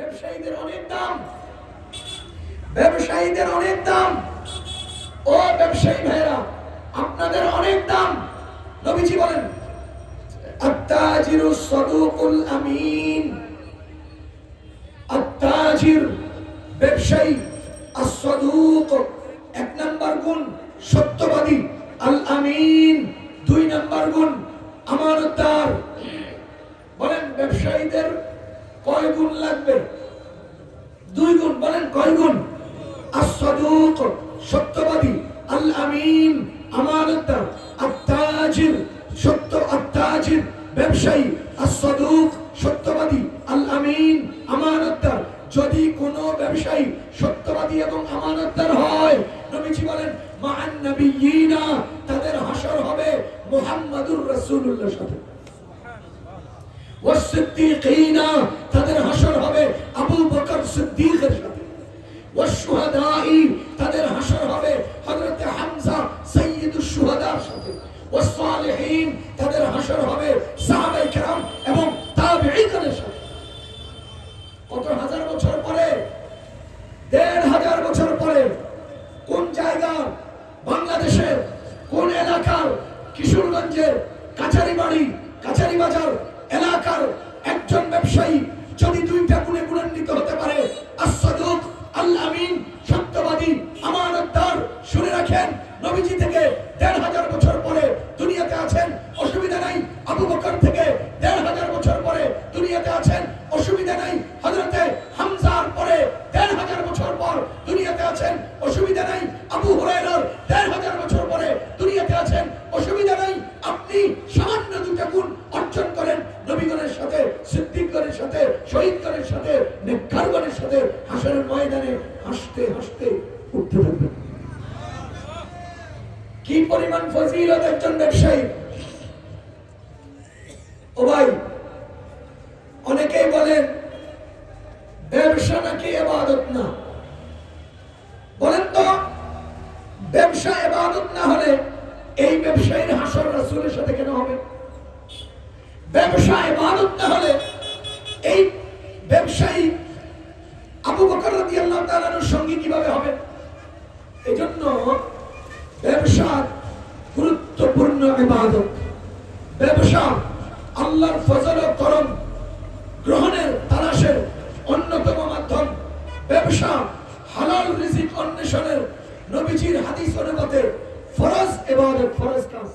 ব্যবসায়ীদের অনেক দাম। ব্যবসায়ীদের অনেক দাম। ও ব্যবসায়ী ভাইরা আপনাদের অনেক দাম। নবীজি বলেন আত্তাজিরু আমিন। আত্তাজির ব্যবসায়ী এক নাম্বার গুণ সত্যবাদী, আল আমিন। দুই নাম্বার গুণ আমানতদার। বলেন, ব্যবসায়ীদের কয় গুণ লাগবে? গুণ বলেন কয় গুণ আসদুক সত্যবাদী আল আমিন আমানতদার, আত্তাজির, সত্য আত্তাজির ব্যবসায়ী আসদুক সত্যবাদী আল আমিন আমানতদার। যদি কোনো ব্যবসায়ী সত্যবাদী এবং আমানতদার হয়, নবীজি বলেন মান নবিয়িনা তাদের হাসর হবে মুহাম্মাদুর রাসূলুল্লাহর সাথে। ওয়াসিদ্দিকিনা তাদের হাসর হবে ওয়াসশুহাদাই তাদের হাসর হবে হযরত হামজা সাইয়্যিদুশ শুহাদার সাথে। ওয়াসসালিহিন তাদের হাসর হবে সাহাবায়ে কেরাম এবং তাবেঈদের সাথে। কত হাজার বছর পরে, দেড় হাজার বছর পরে কোন জায়গার বাংলাদেশের, কোন এলাকার কিশোরগঞ্জের কাছারি বাড়ি কাছারি বাজার আছেন, অসুবিধা নাই। হজরতে হামজার পরে দেড় হাজার বছর পর দুনিয়াতে আছেন, অসুবিধা নাই। আবু হুরায়রার দেড় হাজার বছর পরে দুনিয়াতে আছেন, অসুবিধা নাই। আপনি সামান্য দুটা গুণ অর্জন করেন, নবীগণের সাথে, সিদ্দিকগণের সাথে, শহীদগণের সাথে নেককারগণের সাথে হাসরের ময়দানে হাসতে হাসতে উঠতে থাকবেন। কি পরিমাণ ফজিলত একজন ব্যবসায়ী? ও ভাই বলেন ব্যবসা নাকি এবাদত না? বলেন তো, ব্যবসা এবাদত না হলে এই ব্যবসায়ীর হাসর রাসূলের সাথে কেন হবে? ব্যবসা এবাদত না হলে এই ব্যবসায়ী আবু বকর রাদিয়াল্লাহু তাআলার সঙ্গী কীভাবে হবে? এজন্য ব্যবসার গুরুত্বপূর্ণ ইবাদত। ব্যবসা আল্লাহর ফজল অন্বেষণের নবীজির হাদিস অনুপাতে ফরজ এবং ফরজ কাজ।